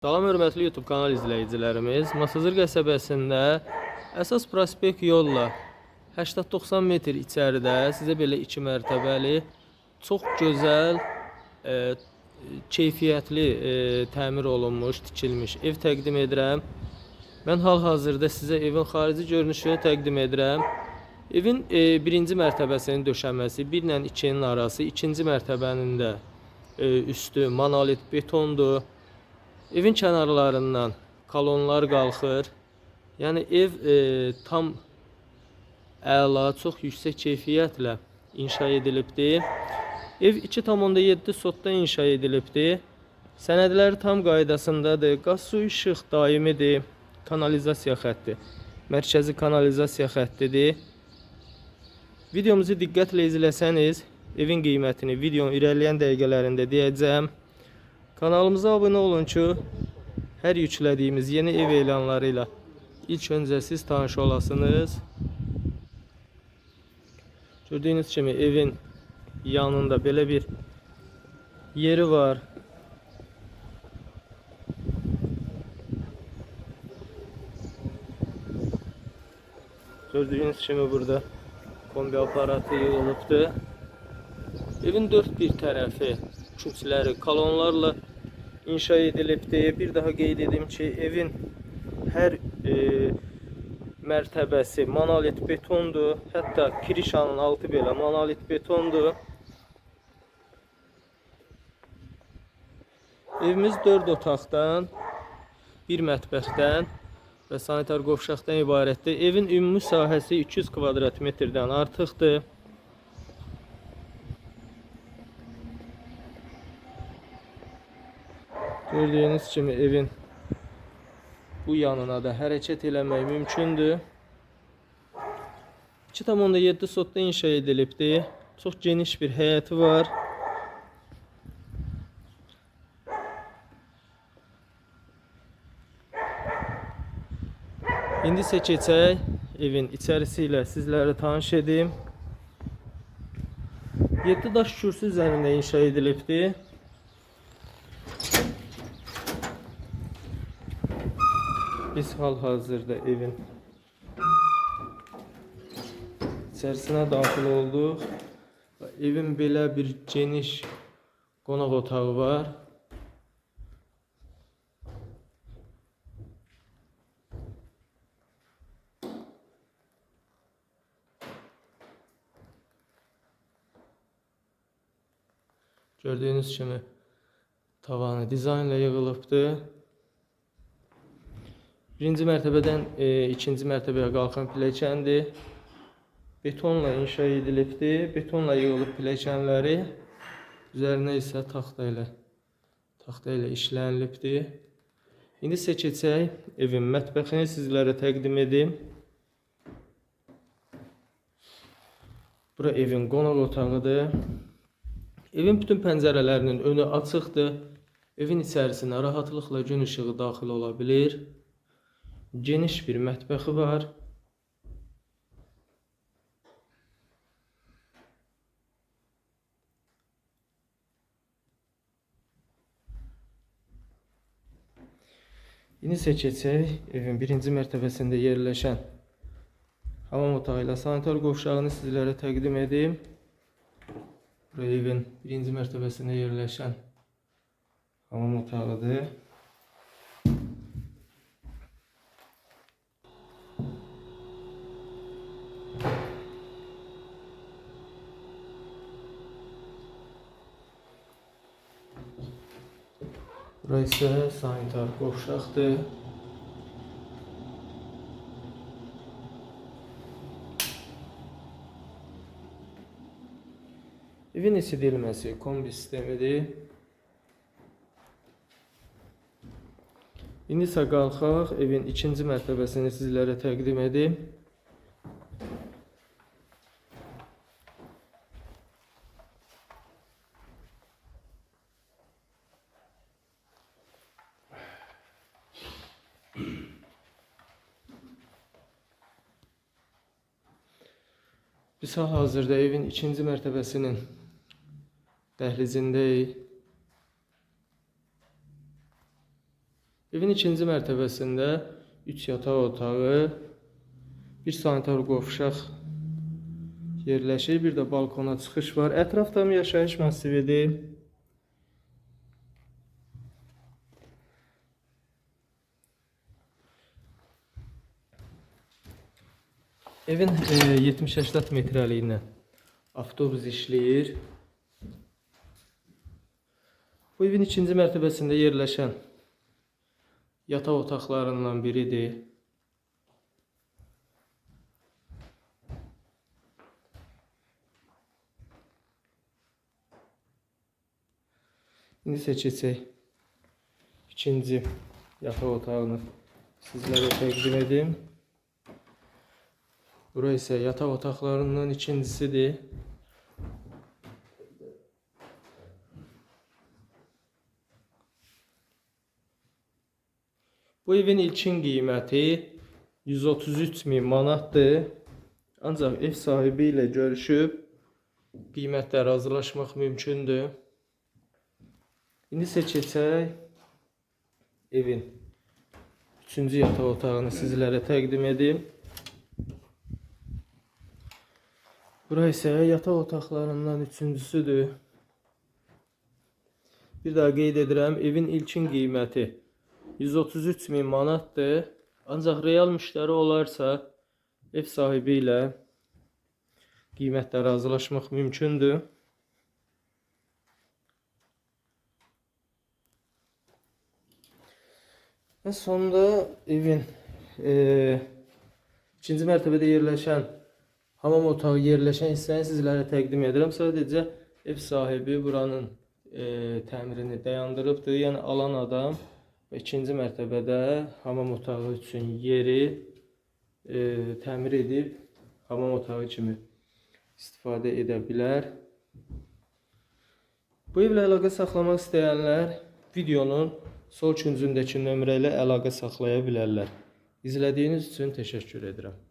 Salam hörmətli YouTube kanal izləyicilərimiz. Masazır qəsəbəsində əsas prospekt yolla 80-90 metr içəridə sizə belə 2 mərtəbəli, çox gözəl, e, keyfiyyətli e, təmir olunmuş, tikilmiş ev təqdim edirəm. Mən hal-hazırda sizə evin xarici görünüşünü təqdim edirəm. Evin e, birinci mərtəbəsinin döşəməsi 1 ilə 2-nin arası, ikinci mərtəbənin də e, üstü monolit betondur. Evin kənarlarından kolonlar qalxır. Yəni ev e, tam əla, çox yüksək keyfiyyətlə inşa edilibdir. Ev 2,7 sotda inşa edilibdir. Sənədləri tam qaydasındadır. Qaz, su, işıq daimidir. Kanalizasiya xətti. Mərkəzi kanalizasiya xəttidir. Videomuzu diqqətlə izləsəniz, evin qiymətini videonun irəliləyən dəqiqələrində deyəcəm. Kanalımıza abunə olun ki, hər yüklədiyimiz yeni ev elanları ilə ilk öncə siz tanış olasınız. Gördüyünüz kimi evin yanında belə bir yeri var. Gördüğünüz kimi burada kombi aparatı yığılıbdır. Evin dört bir tərəfi küçləri kolonlarla inşa edilibdir. Bir daha qeyd ki, evin hər e, mərtəbəsi monolit betondur. Hətta kirişanın altı belə monolit betondur. Evimiz 4 otaqdan, bir mətbəxdən və sanitar qovşaqdan ibarətdir. Evin ümumi sahəsi 200 kvadrat metrdən artıqdır. Gördüyünüz kimi evin bu yanına da hərəkət eləmək mümkündür. 2,7 sotda inşa edilibdir. Çox geniş bir həyəti var. İndi isə keçək evin içərisi ilə sizlərə tanış edim. 7 daş kürsü üzərində inşa edilibdir. Biz hal-hazırda evin içərisinə daxil olduq. Evin belə bir geniş qonaq otağı var. Gördüyünüz kimi tavanı dizaynla yığılıbdır. Birinci mərtəbədən e, ikinci mərtəbəyə qalxan pilləkəndir. Betonla inşa edilibdir. Betonla yığılıb pilləkənləri. Üzərinə isə taxta ilə taxta ilə işlənilibdir. İndi isə keçək evin mətbəxini sizlərə təqdim edim. Bura evin qonaq otağıdır. Evin bütün pəncərələrinin önü açıqdır. Evin içərisinə rahatlıqla gün işığı daxil ola bilir. Geniş bir mətbəxi var. İndi isə evin birinci mərtəbəsində yerləşən hamam otağı ilə sanitar qovşağını sizlərə təqdim edim. Bura evin birinci mərtəbəsində yerləşən hamam otağıdır. Bura isə sanitar qovşaqdır. Evin isidilməsi kombi sistemidir. İndi isə qalxaq evin ikinci mərtəbəsini sizlərə təqdim edim. Biz hal-hazırda evin ikinci mərtəbəsinin dəhlizindəyik. Evin ikinci mərtəbəsində 3 yataq otağı, bir sanitar qovşaq yerləşir. Bir də balkona çıxış var. Ətrafda yaşayış massividir. Evin e, 70-80 metrəliyinə avtobus işləyir. Bu evin ikinci mərtəbəsində yerləşən yataq otaqlarından biridir. İndi isə ikinci yataq otağını sizlərə təqdim edim. Bura isə yataq otaqlarından ikincisidir. Bu evin ilkin qiyməti 133 min manatdır. Ancaq ev sahibi ilə görüşüb qiymətlə razılaşmaq mümkündür. İndi isə evin üçüncü yataq otağını sizlərə təqdim edim. Bura isə yataq otaqlarından üçüncüsüdür. Bir daha qeyd edirəm, evin ilkin qiyməti 133 min manatdır. Ancaq real müştəri olarsa ev sahibi ilə qiymətlə razılaşmaq mümkündür. Və sonda evin e, ikinci mərtəbədə yerləşən hamam otağı yerləşən hissəni sizlərə təqdim edirəm. Sadəcə ev sahibi buranın e, təmirini dayandırıbdır. Yəni alan adam ikinci mərtəbədə hamam otağı üçün yeri e, təmir edib hamam otağı kimi istifadə edə bilər. Bu evlə əlaqə saxlamaq istəyənlər videonun sol küncündəki nömrə ilə əlaqə saxlaya bilərlər. İzlədiyiniz üçün təşəkkür edirəm.